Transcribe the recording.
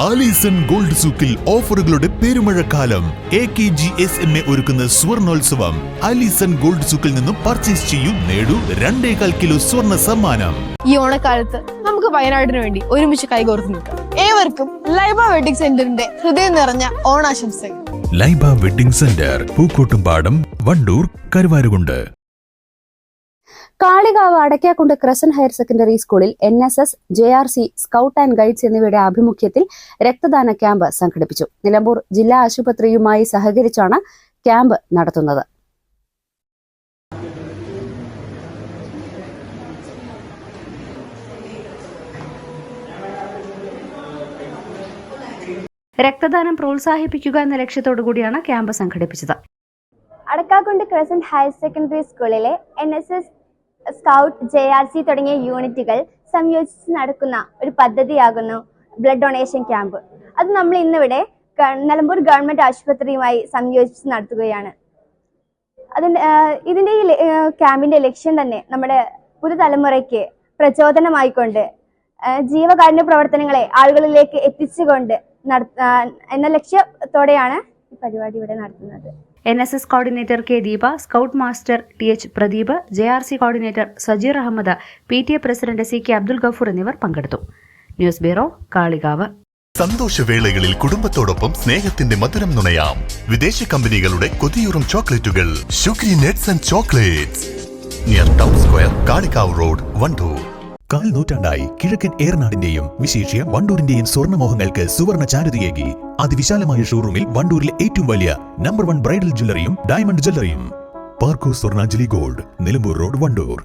Alison gold സൂക്കിൽ ഓഫറുകളുടെ പെരുമഴക്കാലം. A K G S M A ഒരുക്കുന്ന സ്വർണോത്സവം. ആലീസൺ ഗോൾഡ് സൂക്കിൽ നിന്നും പർച്ചേസ് ചെയ്യും നേടൂ രണ്ടേകാൽ കിലോ സ്വർണ സമ്മാനം. ഈ ഓണക്കാലത്ത് നമുക്ക് വയനാടിന് വേണ്ടി ഒരുമിച്ച് കൈകോർത്ത് നിൽക്കാം. ഏവർക്കും ലൈബ വെഡിങ് സെന്ററിന്റെ ഹൃദയം നിറഞ്ഞ ഓണാശംസകൾ. Laiba wedding centre Pookkottumpadam Wandoor Karuvarakundu. Kalikavu Adakkakundu crescent higher secondary സ്കൂളിൽ N S S J R C scout and guides എന്നിവയുടെ ആഭിമുഖ്യത്തിൽ രക്തദാന ക്യാമ്പ് സംഘടിപ്പിച്ചു. നിലമ്പൂർ ജില്ലാ ആശുപത്രിയുമായി സഹകരിച്ചാണ് ക്യാമ്പ് നടത്തുന്നത്. രക്തദാനം പ്രോത്സാഹിപ്പിക്കുക എന്ന ലക്ഷ്യത്തോടു കൂടിയാണ് ക്യാമ്പ് സംഘടിപ്പിച്ചത്. അടക്കാക്കുണ്ട് ക്രസന്റ് ഹയർ സെക്കൻഡറി സ്കൂളിലെ N S S scout J R C തുടങ്ങിയ യൂണിറ്റുകൾ സംയോജിച്ച് നടക്കുന്ന ഒരു പദ്ധതിയാകുന്നു ബ്ലഡ് ഡൊണേഷൻ ക്യാമ്പ്. അത് നമ്മൾ ഇന്നിവിടെ നിലമ്പൂർ ഗവൺമെന്റ് ആശുപത്രിയുമായി സംയോജിച്ച് നടത്തുകയാണ്. അതിന്റെ ഇതിന്റെ ഈ ക്യാമ്പിന്റെ ലക്ഷ്യം തന്നെ നമ്മുടെ പുതുതലമുറയ്ക്ക് പ്രചോദനമായിക്കൊണ്ട് ജീവകാരുണ്യ പ്രവർത്തനങ്ങളെ ആളുകളിലേക്ക് എത്തിച്ചുകൊണ്ട് നട- എന്ന ലക്ഷ്യത്തോടെയാണ് ഈ പരിപാടി ഇവിടെ നടത്തുന്നത്. N S S coordinator K Deepa scout master T H Pradeep J R C coordinator Sajeer Ahammed P T A president C K Abdul Gafoor എന്നിവർ പങ്കെടുത്തു. News bureau Kalikavu. സന്തോഷവേളകളിൽ കുടുംബത്തോടൊപ്പം സ്നേഹത്തിന്റെ മധുരം നുണയാം. വിദേശ കമ്പനികളുടെ കൊതിയൂറും ചോക്ലേറ്റുകൾ. Sugary nuts and chocolates. Near town square Kalikavu road Wandoor. കാൽ നൂറ്റാണ്ടായി കിഴക്കൻ ഏറനാടിന്റെയും വിശേഷ്യ വണ്ടൂരിന്റെയും സ്വർണമോഹങ്ങൾക്ക് സുവർണ ചാരുതയേകി. അതിവിശാലമായ ഷോറൂമിൽ വണ്ടൂരിലെ ഏറ്റവും വലിയ നമ്പർ വൺ ബ്രൈഡൽ ജ്വല്ലറിയും ഡയമണ്ട് ജ്വല്ലറിയും പാർക്കോ സ്വർണാഞ്ജലി ഗോൾഡ് നിലമ്പൂർ റോഡ് വണ്ടൂർ.